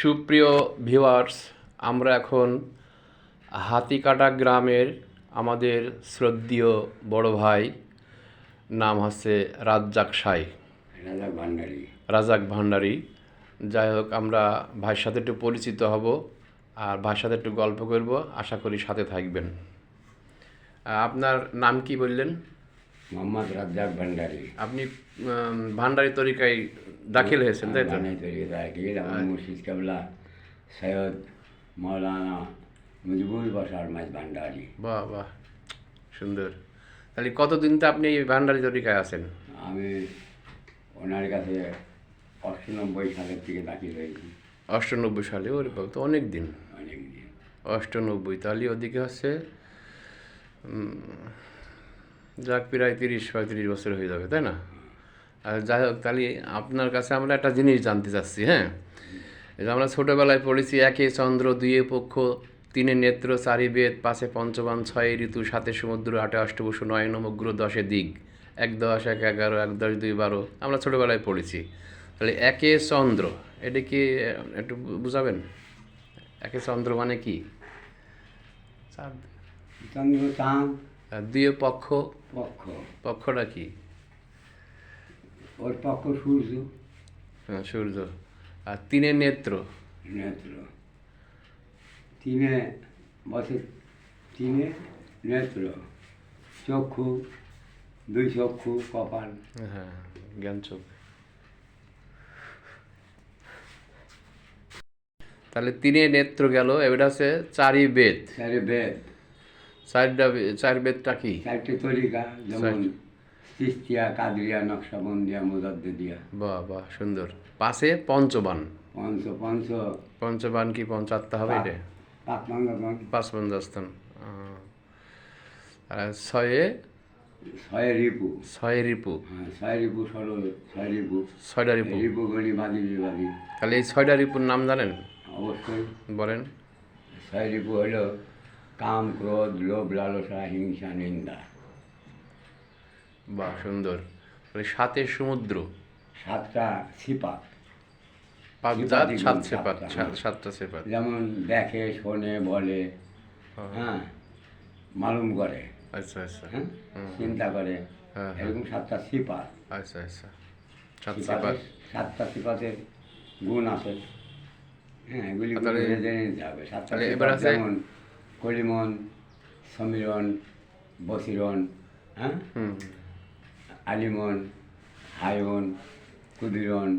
সুপ্রিয় ভিউয়ার্স আমরা এখন হাতিকাটা গ্রামের আমাদের শ্রদ্ধীয় বড় ভাই নাম হচ্ছে রাজ্জাক সাই। রাজা ভান্ডারী। রাজাক ভান্ডারী। যাই হোক আমরা ভাইয়ের সাথে একটু পরিচিত হব আর ভাইয়ের সাথে একটু গল্প করব। আশা করি সাথে থাকবেন। আপনার নাম কি বললেন? মোহাম্মদ রাজ্জাক ভান্ডারী। আপনি ভান্ডারী তরিকায় দাখিল হয়েছেন তাই তো? রাখি আমার মুর্শিদ কাবলা সৈয়দ মৌলানা মুজিবুল বসার মাঝ ভান্ডারী। বাহ বাহ সুন্দর। তাহলে কতদিন তো আপনি এই ভান্ডারী তরিকায় আছেন? আমি ওনার কাছে অষ্টানব্বই সালের থেকে দাখিল হয়েছি। অষ্টানব্বই সালে ওরে বাবা তো অনেক দিন। অনেক দিন। অষ্টানব্বই তাহলে ওদিকে হচ্ছে যাক, প্রায় তিরিশ, পঁয়ত্রিশ বছর হয়ে যাবে, তাই না? আর যাই হোক, তাহলে আপনার কাছে আমরা একটা জিনিস জানতে চাচ্ছি হ্যাঁ? আমরা ছোটোবেলায় পড়েছি, একে চন্দ্র দুয়ে পক্ষ, তিনে নেত্র, চারি বেদ পাশে পঞ্চবান, ছয় ঋতু, সাতে সমুদ্র, আটে অষ্টবসু, নয় নমগ্র দশে দিক এক দশ, এক এগারো, এক দশ, দুই বারো, আমরা ছোটোবেলায় পড়েছি। তাহলে একে চন্দ্র, এটা কি, একটু বুঝাবেন? একে চন্দ্র মানে কি? চন্দ্র, চাঁদ। আর দুয়ে পক্ষ? পক্ষ। পক্ষটা কি? ওর পক্ষ সূর্য। হ্যাঁ, সূর্য। আর তিনে নেত্র? নেত্র। তিনে বসে তিনে নেত্র। চক্ষু দুই চক্ষু কপাল। হ্যাঁ জ্ঞান চোখ। তাহলে তিনে নেত্র গেল এবার আছে চারি বেদ চারে বেদ চারটা চার বেদটা কি? চারটে তরিকা যেমন সিস্তিয়া কাদরিয়া নকশাবন্দিয়া মুজাদ্দিদিয়া। বাহ বাহ সুন্দর। পাশে পঞ্চবান। পঞ্চ পঞ্চ। পঞ্চবান কি পঞ্চাত্তা হবে এটা? পাঁচ পঞ্চাস্তান আর ছয়ে? ছয় রিপু। ছয় রিপু। হ্যাঁ ছয় রিপু সরল ছয় রিপু। ছয়টা রিপু। রিপু গণি বাদি বিবাদী তাহলে এই ছয়টা রিপুর নাম জানেন? অবশ্যই। বলেন। ছয় রিপু হল কাম ক্রোধ লোভ লালসা হিংসা নিন্দা। বাহ সুন্দর। তাহলে সাতে সমুদ্র। সাতটা সেপাত। সাতটা, সাত- হ্যাঁ। সাতটা। সেপাত। যেমন দেখে শোনে বলে হ্যাঁ। মালুম করে। আচ্ছা আচ্ছা। হ্যাঁ চিন্তা করে। হ্যাঁ, এরকম সাতটা সিপা আচ্ছা আচ্ছা। সাত সাতটা সিপাতের গুণ আছে। হ্যাঁ এগুলি জেনে নিতে হবে। সাতটা তাহলে এবার আছে- যেমন কলিমন সমীরণ বসিরন হ্যাঁ? আলিমন হায়ন কুদিরন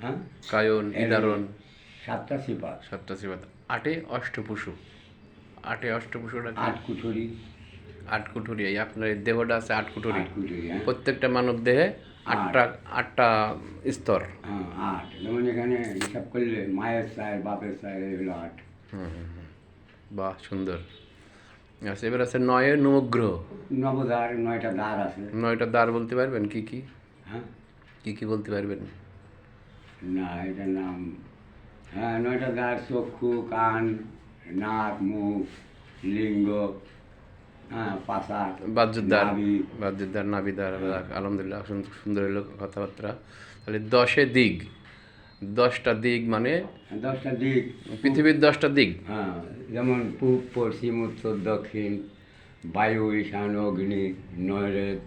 হ্যাঁ? কায়ন ইদারণ সাতটা সিপাত। সাতটা সেপাত। আটে অষ্টপশু আটে অষ্টপশুটা আট কুঠুরি। আট কুঠুরি। এই আপনার দেহটা আছে আট কুঠুরি। হ্যাঁ। প্রত্যেকটা মানব দেহে আটটা আটটা স্তর। হ্যাঁ আট। যেমন এখানে হিসাব করলে মায়ের চায়ের বাপের চায়ের এগুলো আট। বাহ সুন্দর। আচ্ছা এবার আছে নয়ে নবগ্রহ। নবদ্বার নয়টা দ্বার আছে। নয়টা দ্বার বলতে পারবেন? কি কি? হ্যাঁ। কি কি বলতে পারবেন? না এটার নাম হ্যাঁ নয়টা দ্বার চক্ষু কান নাক মুখ লিঙ্গ হ্যাঁ পাশা বাহ্যদ্বার নাভি। বাহ্যদ্বার নাবিদার আলহামদুলিল্লাহ সুন্দর- সুন্দর হলো কথাবার্তা। তাহলে দশে দিক দশটা দিক মানে দশটা দিক। পৃথিবীর দশটা দিক। হ্যাঁ যেমন পূব পশ্চিম উত্তর দক্ষিণ বায়ু ঈশান অগ্নি নৈরেত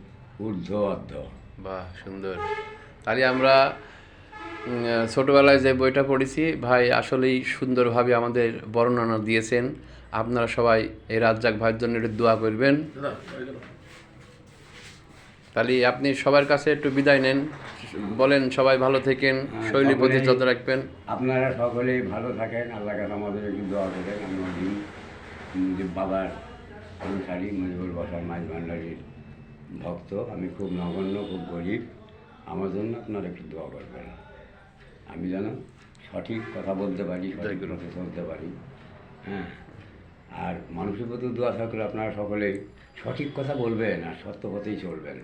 ঊর্ধ্ব অর্ধ। বাহ সুন্দর। তাহলে আমরা ছোটবেলায় যে বইটা পড়েছি ভাই আসলেই সুন্দরভাবে আমাদের বর্ণনা দিয়েছেন। আপনারা সবাই এই রাজ্জাক ভাইয়ের জন্য একটু দোয়া করবেন। তাহলে আপনি সবার কাছে একটু বিদায় নেন। বলেন সবাই ভালো থেকেন শৈলী প্রতি যত রাখবেন। আপনারা সকলেই ভালো থাকেন আল্লাহ কাছে আমাদের একটু দোয়া করেন। আমি অধীন মুজিব বাবার অনুসারী মুজিবুল বসার মাঝ ভান্ডারীর ভক্ত আমি খুব নগণ্য খুব গরিব। আমার জন্য আপনারা একটু দোয়া করবেন। আমি যেন সঠিক কথা বলতে পারি সঠিক পথে চলতে পারি। হ্যাঁ আর মানুষের প্রতি দোয়া থাকলে আপনারা সকলেই সঠিক কথা বলবেন আর সত্য পথেই চলবেন।